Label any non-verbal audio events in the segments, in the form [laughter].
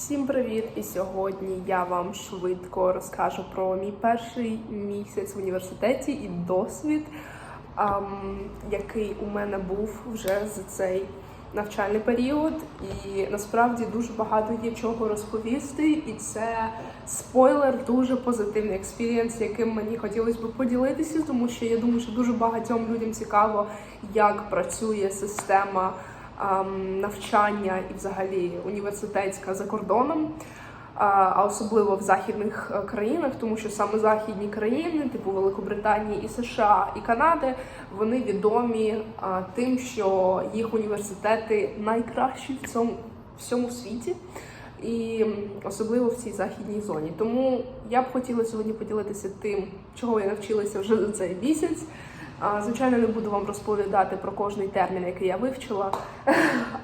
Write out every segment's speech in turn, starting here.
Всім привіт! І сьогодні я вам швидко розкажу про мій перший місяць в університеті і досвід, ам, який у мене був вже за цей навчальний період. І насправді дуже багато є чого розповісти. І це спойлер, дуже позитивний експірієнс, яким мені хотілося б поділитися, тому що я думаю, що дуже багатьом людям цікаво, як працює система ем, навчання і взагалі університетська за кордоном, а особливо в західних е, країнах, тому що саме західні країни, типу Великобританії і США і Канади, вони відомі тим, що їх університети найкращі в цьому всьому світі. І особливо в цій західній зоні. Тому я б хотіла сьогодні поділитися тим, чого я навчилася вже за цей місяць. Звичайно, не буду вам розповідати про кожний термін, який я вивчила, [laughs]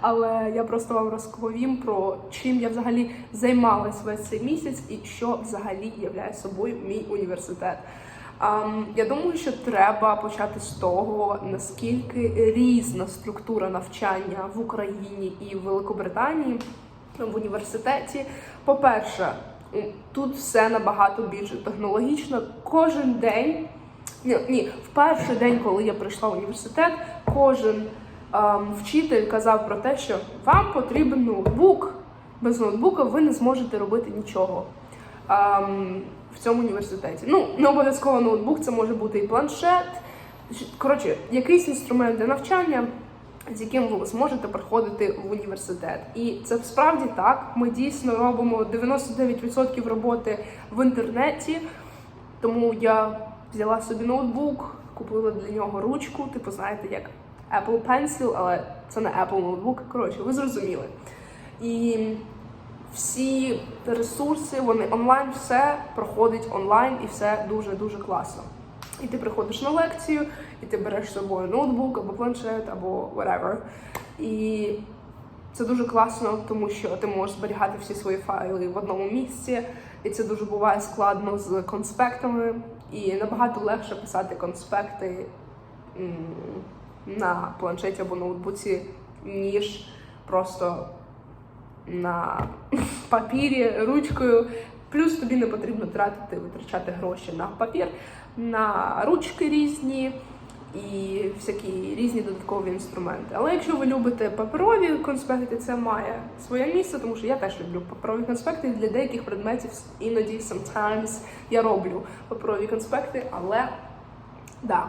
але я просто вам розповім про чим я взагалі займалась весь цей місяць і що взагалі являє собою мій університет. Я думаю, що треба почати з того, наскільки різна структура навчання в Україні і в Великобританії в університеті. По-перше, тут все набагато більше технологічно. Кожен день ні, в перший день, коли я прийшла в університет, кожен ем, вчитель казав про те, що вам потрібен ноутбук. Без ноутбука ви не зможете робити нічого ем, в цьому університеті. Ну, не обов'язково ноутбук, це може бути і планшет. Коротше, якийсь інструмент для навчання, з яким ви зможете приходити в університет. І це справді так. Ми дійсно робимо 99% роботи в інтернеті. Тому я взяла собі ноутбук, купила для нього ручку, типу, знаєте, як Apple Pencil, але це не Apple ноутбук. Коротше, ви зрозуміли. І всі ресурси, вони онлайн, все проходить онлайн і все дуже-дуже класно. І ти приходиш на лекцію, і ти береш з собою ноутбук або планшет, або whatever. І це дуже класно, тому що ти можеш зберігати всі свої файли в одному місці, і це дуже буває складно з конспектами. І набагато легше писати конспекти на планшеті або ноутбуці, ніж просто на [laughs] папірі ручкою. Плюс тобі не потрібно тратити, витрачати гроші на папір, на ручки різні і всякі різні додаткові інструменти. Але якщо ви любите паперові конспекти, це має своє місце, тому що я теж люблю паперові конспекти. Для деяких предметів іноді sometimes я роблю паперові конспекти, але да.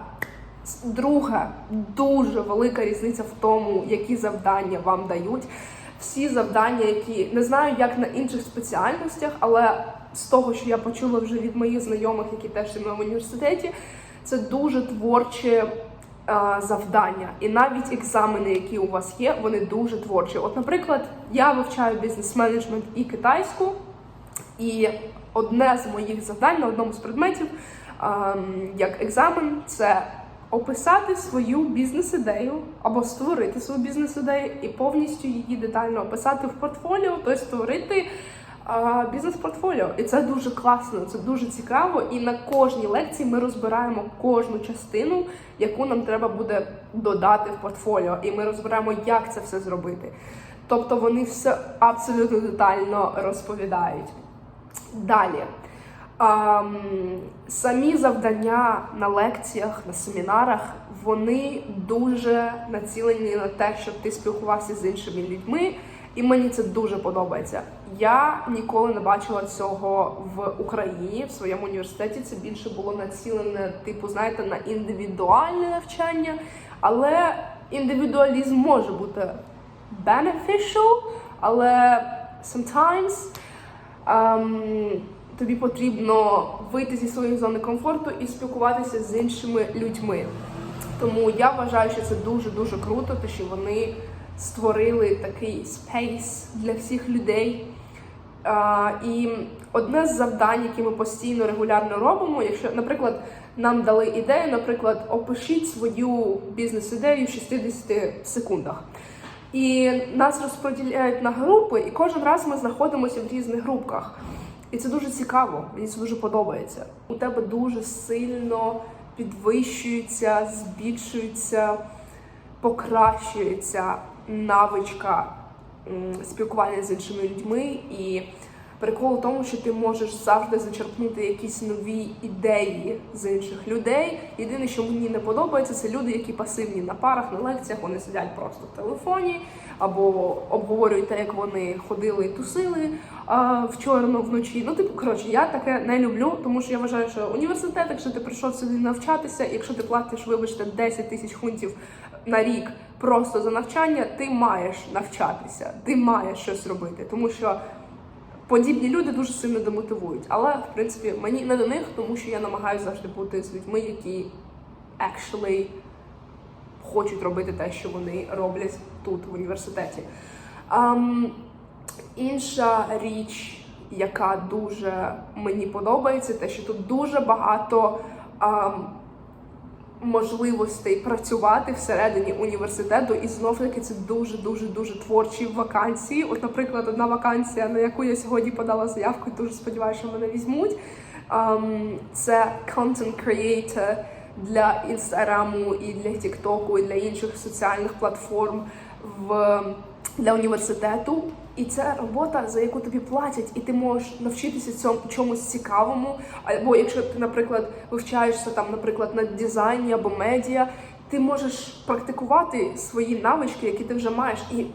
Друга дуже велика різниця в тому, які завдання вам дають. Всі завдання, які не знаю, як на інших спеціальностях, але з того, що я почула вже від моїх знайомих, які теж зі в університеті, це дуже творче е, завдання. І навіть екзамени, які у вас є, вони дуже творчі. От, наприклад, я вивчаю бізнес-менеджмент і китайську, і одне з моїх завдань на одному з предметів, ем, як екзамен, це описати свою бізнес-ідею або створити свою бізнес-ідею і повністю її детально описати в портфоліо, тобто створити бізнес-портфоліо. І це дуже класно, це дуже цікаво. І на кожній лекції ми розбираємо кожну частину, яку нам треба буде додати в портфоліо. І ми розбираємо, як це все зробити. Тобто вони все абсолютно детально розповідають. Далі. Ам, самі завдання на лекціях, на семінарах, вони дуже націлені на те, щоб ти спілкувався з іншими людьми, і мені це дуже подобається. Я ніколи не бачила цього в Україні в своєму університеті. Це більше було націлене, типу, знаєте, на індивідуальне навчання, але індивідуалізм може бути beneficial, але sometimes ем, тобі потрібно вийти зі своєї зони комфорту і спілкуватися з іншими людьми. Тому я вважаю, що це дуже дуже круто, те, що вони створили такий спейс для всіх людей. І одне з завдань, які ми постійно регулярно робимо, якщо, наприклад, нам дали ідею, наприклад, опишіть свою бізнес-ідею в 60 секундах. І нас розподіляють на групи, і кожен раз ми знаходимося в різних групках. І це дуже цікаво, мені це дуже подобається. У тебе дуже сильно підвищується, збільшується, покращується навичка спілкування з іншими людьми і. Прикол у тому, що ти можеш завжди зачерпнути якісь нові ідеї з інших людей. Єдине, що мені не подобається, це люди, які пасивні на парах, на лекціях, вони сидять просто в телефоні або обговорюють те, як вони ходили і тусили а, вчора вночі. Ну, типу, коротше, я таке не люблю, тому що я вважаю, що університет, якщо ти прийшов сюди навчатися, якщо ти платиш, вибачте, 10 тисяч фунтів на рік просто за навчання, ти маєш навчатися, ти маєш щось робити, тому що подібні люди дуже сильно демотивують. Але в принципі мені не до них, тому що я намагаюся завжди бути з людьми, які actually хочуть робити те, що вони роблять тут в університеті. Ам, інша річ, яка дуже мені подобається, те, що тут дуже багато. ам, можливостей працювати всередині університету, і знов таки це дуже дуже дуже творчі вакансії. От, наприклад, одна вакансія, на яку я сьогодні подала заявку, дуже сподіваюся, що мене візьмуть. ем, це content creator для інстаграму і для Тіктоку, і для інших соціальних платформ в для університету. І це робота, за яку тобі платять, і ти можеш навчитися цьому чомусь цікавому. Або якщо ти, наприклад, вивчаєшся там, наприклад, на дизайні або медіа, ти можеш практикувати свої навички, які ти вже маєш. І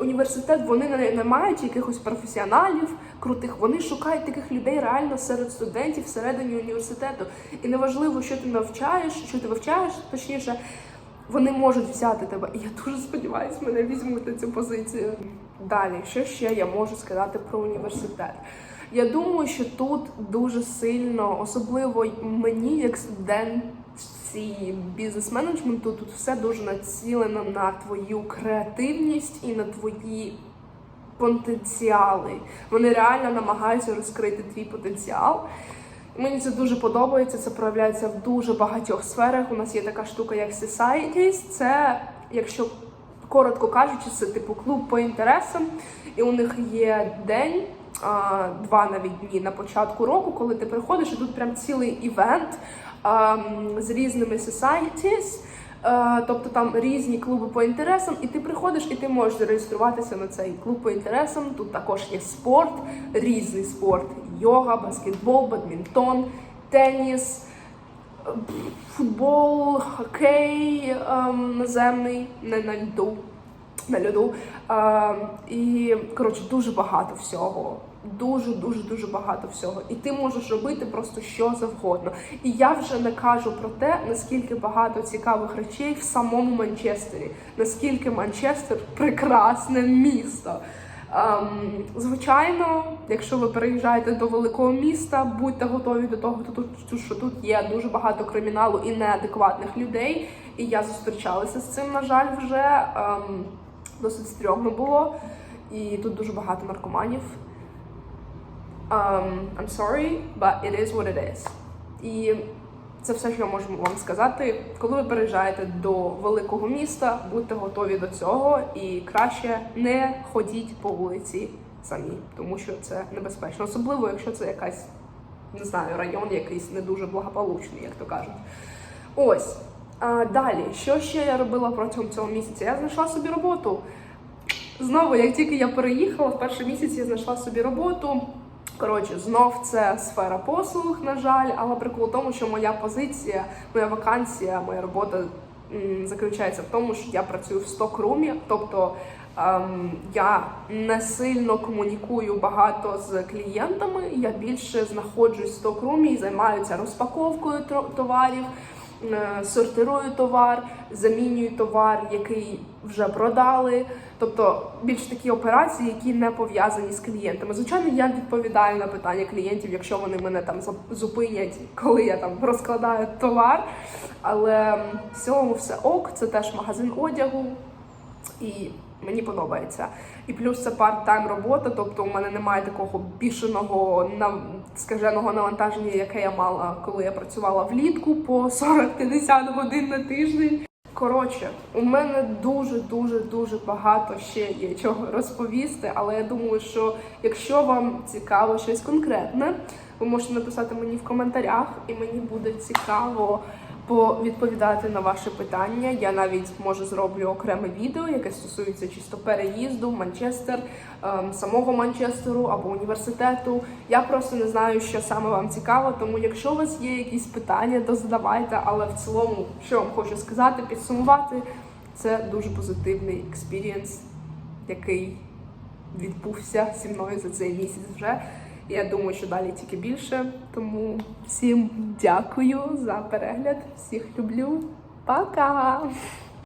університет вони не, не мають якихось професіоналів крутих. Вони шукають таких людей реально серед студентів всередині університету. І неважливо, що ти навчаєш, що ти вивчаєш, точніше. Вони можуть взяти тебе, і я дуже сподіваюся, мене візьмуть на цю позицію. Далі, що ще я можу сказати про університет? Я думаю, що тут дуже сильно, особливо мені, як студентці бізнес-менеджменту, тут все дуже націлено на твою креативність і на твої потенціали. Вони реально намагаються розкрити твій потенціал. Мені це дуже подобається. Це проявляється в дуже багатьох сферах. У нас є така штука, як Societies. Це, якщо коротко кажучи, це типу клуб по інтересам, і у них є день. Два навіть дні на початку року, коли ти приходиш, і тут прям цілий івент а, з різними societies, тобто там різні клуби по інтересам, і ти приходиш, і ти можеш зареєструватися на цей клуб по інтересам. Тут також є спорт, різний спорт: йога, баскетбол, бадмінтон, теніс, е, футбол, хокей ем, наземний, не на льду. На льоду. Ем, і коротше дуже багато всього. Дуже дуже дуже багато всього. І ти можеш робити просто що завгодно. І я вже не кажу про те, наскільки багато цікавих речей в самому Манчестері, наскільки Манчестер прекрасне місто. Ем, звичайно, якщо ви переїжджаєте до великого міста, будьте готові до того, що тут- є дуже багато криміналу і неадекватних людей. І я зустрічалася з цим, на жаль, вже ем, досить стрьомно було. І тут дуже багато наркоманів. Um, I'm sorry, but it is what it is. І це все, що я можу вам сказати. Коли ви переїжджаєте до великого міста, будьте готові до цього і краще не ходіть по вулиці самі, тому що це небезпечно, особливо якщо це якась не знаю, район якийсь не дуже благополучний, як то кажуть. Ось. А, далі, що ще я робила протягом цього місяця? Я знайшла собі роботу. Знову, як тільки я переїхала, в перший місяць я знайшла собі роботу. Коротше, знов це сфера послуг, на жаль, але прикол у тому, що моя позиція, моя вакансія, моя робота м, заключається в тому, що я працюю в стокрумі, тобто ем, я не сильно комунікую багато з клієнтами. Я більше знаходжусь в стокрумі і займаюся розпаковкою товарів. Е, Сортирую товар, замінюю товар, який вже продали. Тобто більш такі операції, які не пов'язані з клієнтами. Звичайно, я відповідаю на питання клієнтів, якщо вони мене там зупинять, [laughs] коли я там розкладаю товар. Але в цілому все ок, це теж магазин одягу, і мені подобається. І плюс це парт-тайм робота, тобто у мене немає такого бішеного скаженого навантаження, яке я мала, коли я працювала влітку по 40-50 годин на тиждень. Коротше, у мене дуже дуже дуже багато ще є чого розповісти, але я думаю, що якщо вам цікаво щось конкретне, ви можете написати мені в коментарях, і мені буде цікаво повідповідати на ваші питання. Я навіть може зроблю окреме відео, яке стосується чисто переїзду в Манчестер, ем, самого Манчестеру або університету. Я просто не знаю, що саме вам цікаво. Тому, якщо у вас є якісь питання, то задавайте. Але в цілому, що вам хочу сказати, підсумувати, це дуже позитивний експірієнс, який відбувся зі мною за цей місяць вже. Я думаю, що далі тільки більше. Тому всім дякую за перегляд. Всіх люблю. Пока!